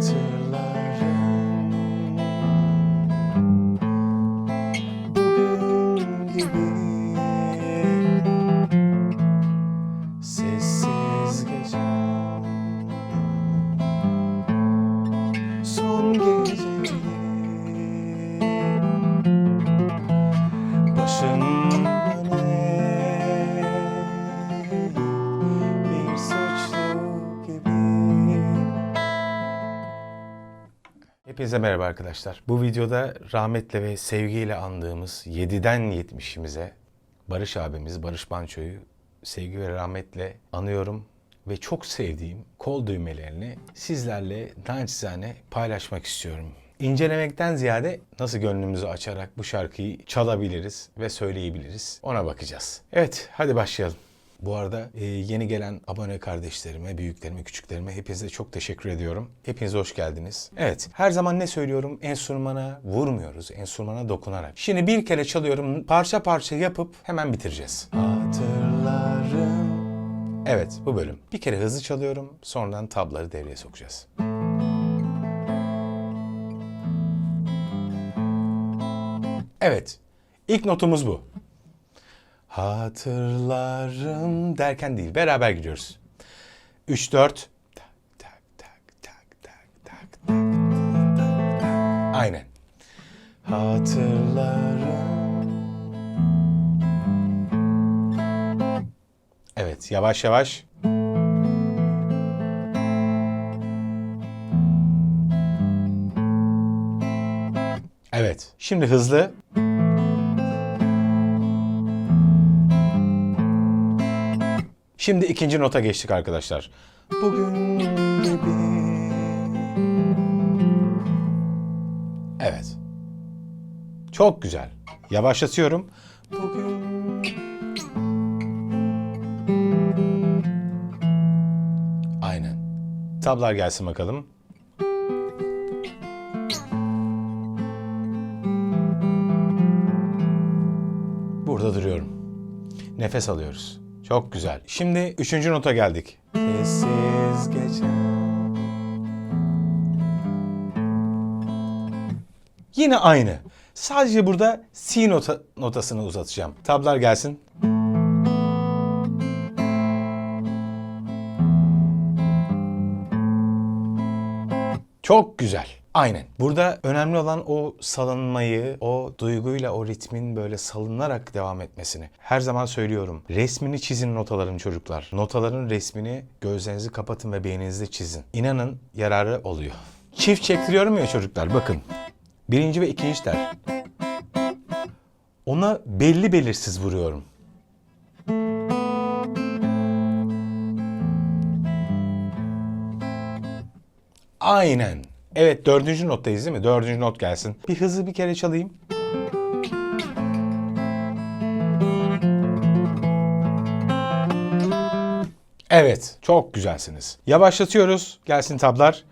to Hepinize merhaba arkadaşlar. Bu videoda rahmetle ve sevgiyle andığımız 7'den 70'imize Barış abimiz Barış Manço'yu sevgi ve rahmetle anıyorum ve çok sevdiğim kol düğmelerini sizlerle naçizane paylaşmak istiyorum. İncelemekten ziyade nasıl gönlümüzü açarak bu şarkıyı çalabiliriz ve söyleyebiliriz ona bakacağız. Evet hadi başlayalım. Bu arada e, yeni gelen abone kardeşlerime, büyüklerime, küçüklerime hepinize çok teşekkür ediyorum. Hepiniz hoş geldiniz. Evet, her zaman ne söylüyorum? Enstrümana vurmuyoruz, enstrümana dokunarak. Şimdi bir kere çalıyorum, parça parça yapıp hemen bitireceğiz. Hatırlarım. Evet, bu bölüm. Bir kere hızlı çalıyorum, sonradan tabları devreye sokacağız. Evet, ilk notumuz bu. Hatırlarım derken değil. Beraber gidiyoruz. 3 4 tak tak tak tak tak tak. Aynen. Hatırlarım. Evet, yavaş yavaş. Evet. Şimdi hızlı. Şimdi ikinci nota geçtik arkadaşlar. Bugün gibi. Evet. Çok güzel. Yavaşlatıyorum. Bugün Aynen. Tablar gelsin bakalım. Burada duruyorum. Nefes alıyoruz. Çok güzel. Şimdi üçüncü nota geldik. Sessiz geçen. Yine aynı. Sadece burada C nota, notasını uzatacağım. Tablar gelsin. Çok güzel. Aynen. Burada önemli olan o salınmayı, o duyguyla o ritmin böyle salınarak devam etmesini. Her zaman söylüyorum. Resmini çizin notaların çocuklar. Notaların resmini gözlerinizi kapatın ve beyninizde çizin. İnanın yararı oluyor. Çift çektiriyorum ya çocuklar bakın. Birinci ve ikinci tel. Ona belli belirsiz vuruyorum. Aynen. Evet dördüncü nottayız değil mi? Dördüncü not gelsin. Bir hızlı bir kere çalayım. Evet, çok güzelsiniz. Yavaşlatıyoruz. Gelsin tablar.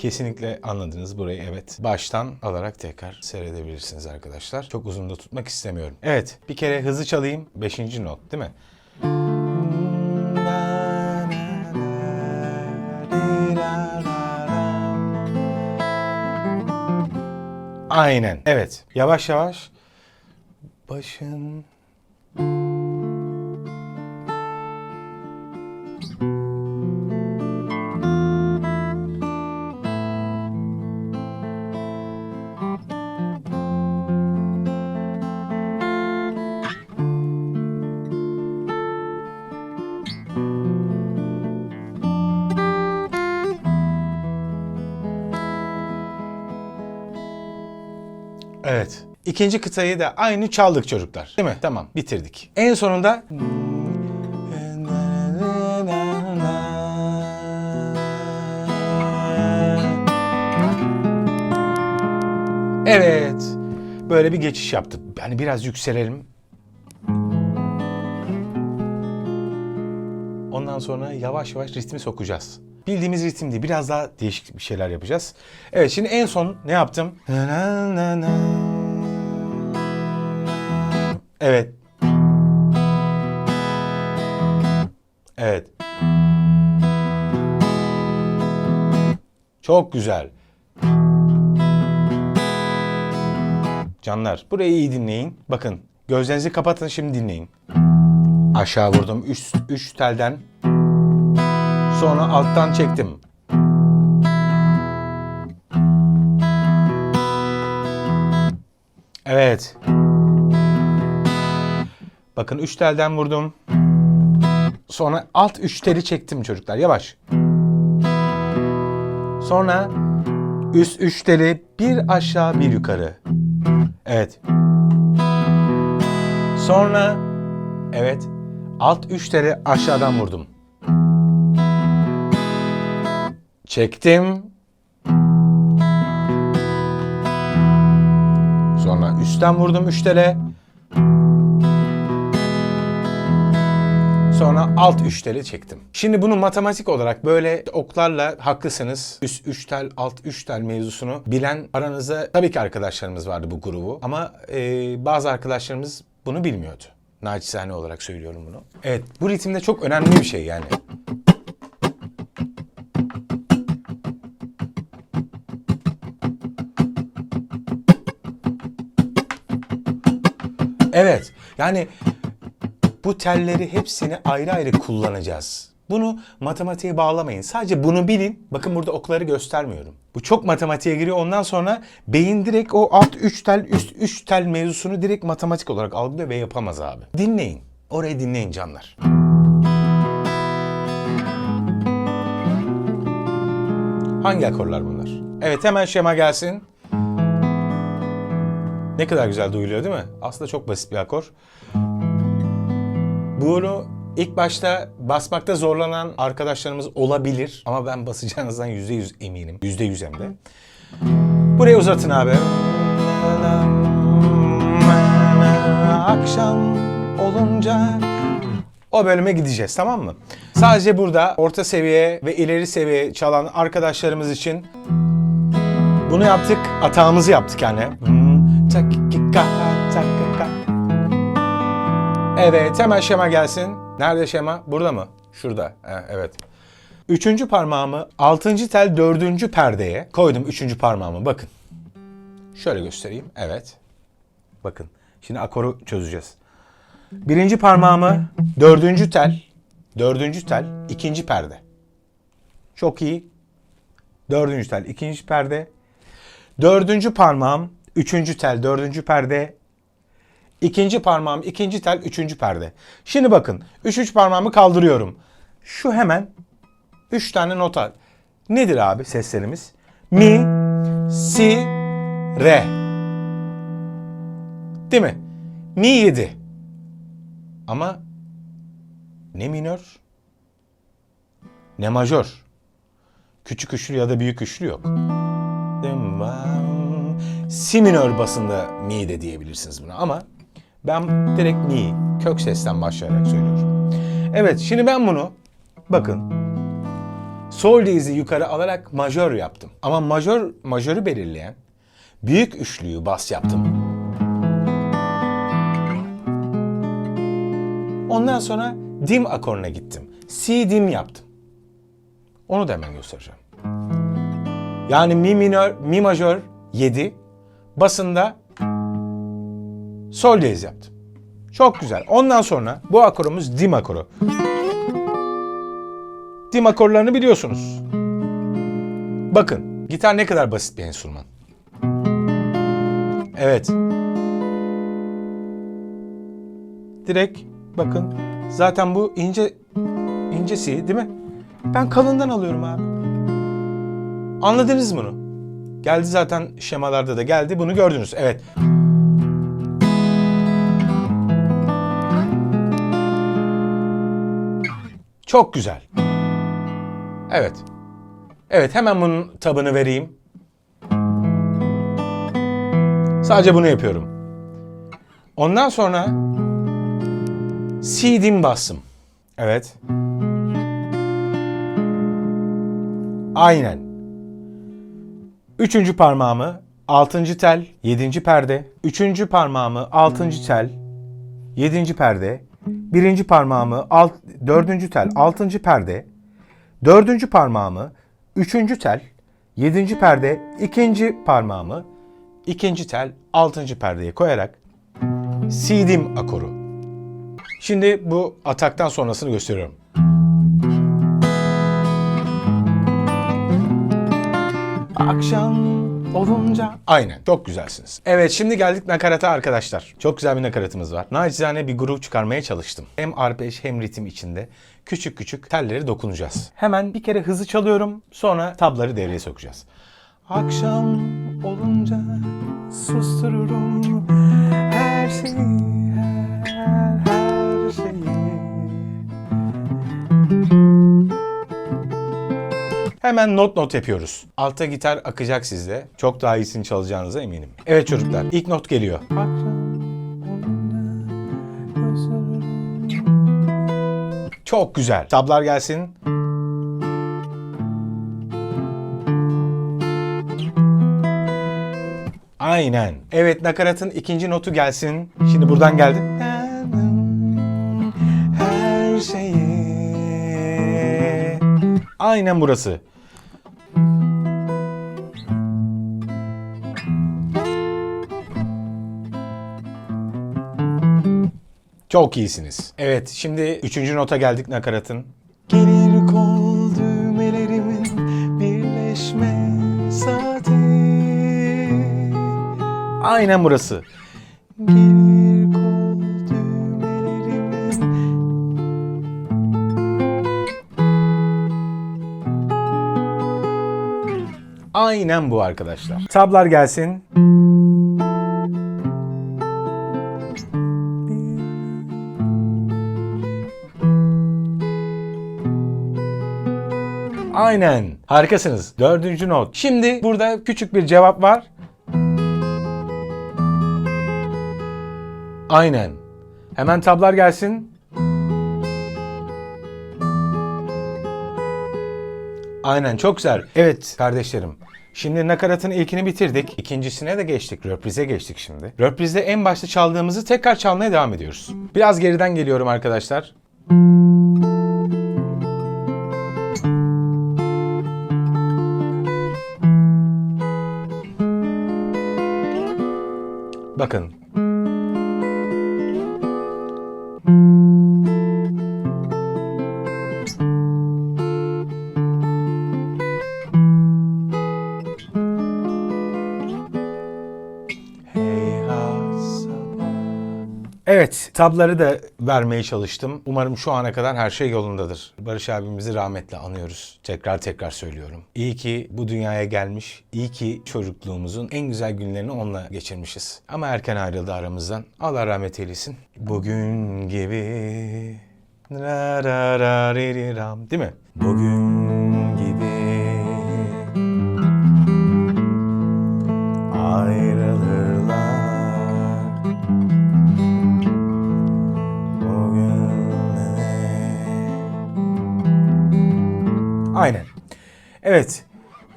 Kesinlikle anladınız burayı evet. Baştan alarak tekrar seyredebilirsiniz arkadaşlar. Çok uzun da tutmak istemiyorum. Evet, bir kere hızlı çalayım. Beşinci not değil mi? Aynen. Evet. Yavaş yavaş. Başın Evet. İkinci kıtayı da aynı çaldık çocuklar. Değil mi? Tamam bitirdik. En sonunda Evet. Böyle bir geçiş yaptık. Yani biraz yükselelim. Ondan sonra yavaş yavaş ritmi sokacağız. Bildiğimiz ritim değil. Biraz daha değişik bir şeyler yapacağız. Evet şimdi en son ne yaptım? Evet. Evet. Çok güzel. Canlar burayı iyi dinleyin. Bakın gözlerinizi kapatın şimdi dinleyin. Aşağı vurdum. Üst, üç telden. Sonra alttan çektim. Evet. Bakın üç telden vurdum. Sonra alt üç teli çektim çocuklar. Yavaş. Sonra üst üç teli bir aşağı bir yukarı. Evet. Sonra evet alt üç teli aşağıdan vurdum. Çektim. Sonra üstten vurdum üç tele. Sonra alt üç teli çektim. Şimdi bunu matematik olarak böyle oklarla haklısınız. Üst üç tel, alt üç tel mevzusunu bilen aranızda tabii ki arkadaşlarımız vardı bu grubu. Ama e, bazı arkadaşlarımız bunu bilmiyordu. Naçizane olarak söylüyorum bunu. Evet bu ritimde çok önemli bir şey yani. Evet. Yani bu telleri hepsini ayrı ayrı kullanacağız. Bunu matematiğe bağlamayın. Sadece bunu bilin. Bakın burada okları göstermiyorum. Bu çok matematiğe giriyor. Ondan sonra beyin direkt o alt 3 tel, üst 3 tel mevzusunu direkt matematik olarak algılıyor ve yapamaz abi. Dinleyin. Orayı dinleyin canlar. Hangi akorlar bunlar? Evet hemen şema gelsin. Ne kadar güzel duyuluyor değil mi? Aslında çok basit bir akor. Bunu ilk başta basmakta zorlanan arkadaşlarımız olabilir. Ama ben basacağınızdan %100 eminim. %100 hem de. Burayı uzatın abi. Akşam olunca o bölüme gideceğiz tamam mı? Sadece burada orta seviye ve ileri seviye çalan arkadaşlarımız için bunu yaptık. Atağımızı yaptık yani. Evet hemen şema gelsin. Nerede şema? Burada mı? Şurada. Ha, evet. Üçüncü parmağımı altıncı tel dördüncü perdeye koydum üçüncü parmağımı. Bakın. Şöyle göstereyim. Evet. Bakın. Şimdi akoru çözeceğiz. Birinci parmağımı dördüncü tel, dördüncü tel, ikinci perde. Çok iyi. Dördüncü tel, ikinci perde. Dördüncü parmağım, üçüncü tel, dördüncü perde. İkinci parmağım, ikinci tel, üçüncü perde. Şimdi bakın, üç üç parmağımı kaldırıyorum. Şu hemen üç tane nota. Nedir abi seslerimiz? Mi, si, re. Değil mi? Mi 7. Ama ne minör ne majör. Küçük üçlü ya da büyük üçlü yok. Si minör basında mi de diyebilirsiniz buna ama ben direkt mi kök sesten başlayarak söylüyorum. Evet şimdi ben bunu bakın sol dizi yukarı alarak majör yaptım. Ama majör majörü belirleyen büyük üçlüyü bas yaptım. Ondan sonra dim akoruna gittim. Si dim yaptım. Onu da hemen göstereceğim. Yani mi minör, mi majör 7, basında sol diyez yaptım. Çok güzel. Ondan sonra bu akorumuz dim akoru. Dim akorlarını biliyorsunuz. Bakın gitar ne kadar basit bir enstrüman. Evet. Direkt bakın zaten bu ince incesi değil mi? Ben kalından alıyorum abi. Anladınız bunu? Geldi zaten şemalarda da geldi. Bunu gördünüz. Evet. Çok güzel. Evet. Evet hemen bunun tabını vereyim. Sadece bunu yapıyorum. Ondan sonra C dim bastım. Evet. Aynen. Üçüncü parmağımı altıncı tel, yedinci perde. Üçüncü parmağımı altıncı tel, yedinci perde, birinci parmağımı alt, dördüncü tel, altıncı perde, dördüncü parmağımı, üçüncü tel, yedinci perde, ikinci parmağımı, ikinci tel, altıncı perdeye koyarak sildim akoru. Şimdi bu ataktan sonrasını gösteriyorum. Akşam olunca... Aynen çok güzelsiniz. Evet şimdi geldik nakarata arkadaşlar. Çok güzel bir nakaratımız var. Nacizane bir grup çıkarmaya çalıştım. Hem arpej hem ritim içinde küçük küçük telleri dokunacağız. Hemen bir kere hızı çalıyorum sonra tabları devreye sokacağız. Akşam olunca sustururum her şeyi, Hemen not not yapıyoruz. Altta gitar akacak sizde. Çok daha iyisini çalacağınıza eminim. Evet çocuklar ilk not geliyor. Çok güzel. Tablar gelsin. Aynen. Evet nakaratın ikinci notu gelsin. Şimdi buradan geldi. Aynen burası. Çok iyisiniz. Evet şimdi üçüncü nota geldik nakaratın. Gelir kol düğmelerimin birleşme saati. Aynen burası. Gelir Aynen bu arkadaşlar. Tablar gelsin. Aynen. Harikasınız. Dördüncü not. Şimdi burada küçük bir cevap var. Aynen. Hemen tablar gelsin. Aynen çok güzel. Evet kardeşlerim. Şimdi nakaratın ilkini bitirdik. İkincisine de geçtik. Röprize geçtik şimdi. Röprizde en başta çaldığımızı tekrar çalmaya devam ediyoruz. Biraz geriden geliyorum arkadaşlar. Bakın. Evet, tabları da vermeye çalıştım. Umarım şu ana kadar her şey yolundadır. Barış abimizi rahmetle anıyoruz. Tekrar tekrar söylüyorum. İyi ki bu dünyaya gelmiş. İyi ki çocukluğumuzun en güzel günlerini onunla geçirmişiz. Ama erken ayrıldı aramızdan. Allah rahmet eylesin. Bugün gibi ra ra ra ri. Değil mi? Bugün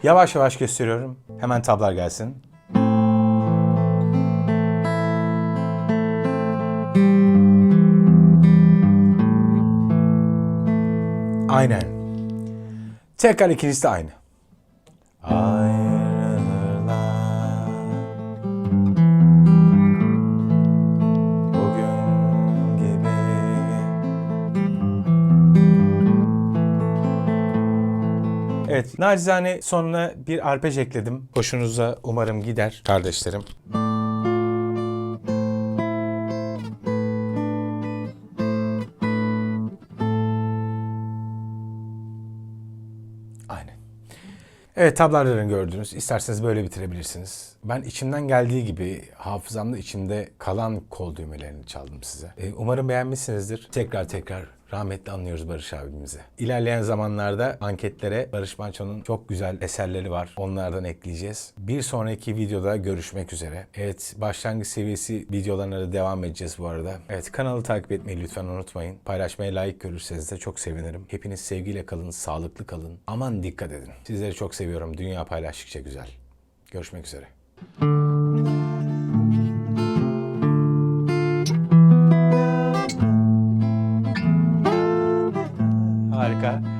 Yavaş yavaş gösteriyorum. Hemen tablar gelsin. Aynen. Tekrar ikincisi de aynı. Ayrılırlar. Evet, nacizane sonuna bir arpej ekledim. Hoşunuza umarım gider kardeşlerim. Aynen. Evet tablarlarını gördünüz. İsterseniz böyle bitirebilirsiniz. Ben içimden geldiği gibi hafızamda içimde kalan kol düğmelerini çaldım size. Ee, umarım beğenmişsinizdir. Tekrar tekrar rahmetli anlıyoruz Barış abimizi. İlerleyen zamanlarda anketlere Barış Manço'nun çok güzel eserleri var. Onlardan ekleyeceğiz. Bir sonraki videoda görüşmek üzere. Evet başlangıç seviyesi videolarına da devam edeceğiz bu arada. Evet kanalı takip etmeyi lütfen unutmayın. Paylaşmaya layık görürseniz de çok sevinirim. Hepiniz sevgiyle kalın, sağlıklı kalın. Aman dikkat edin. Sizleri çok seviyorum. Dünya paylaştıkça güzel. Görüşmek üzere. Okay.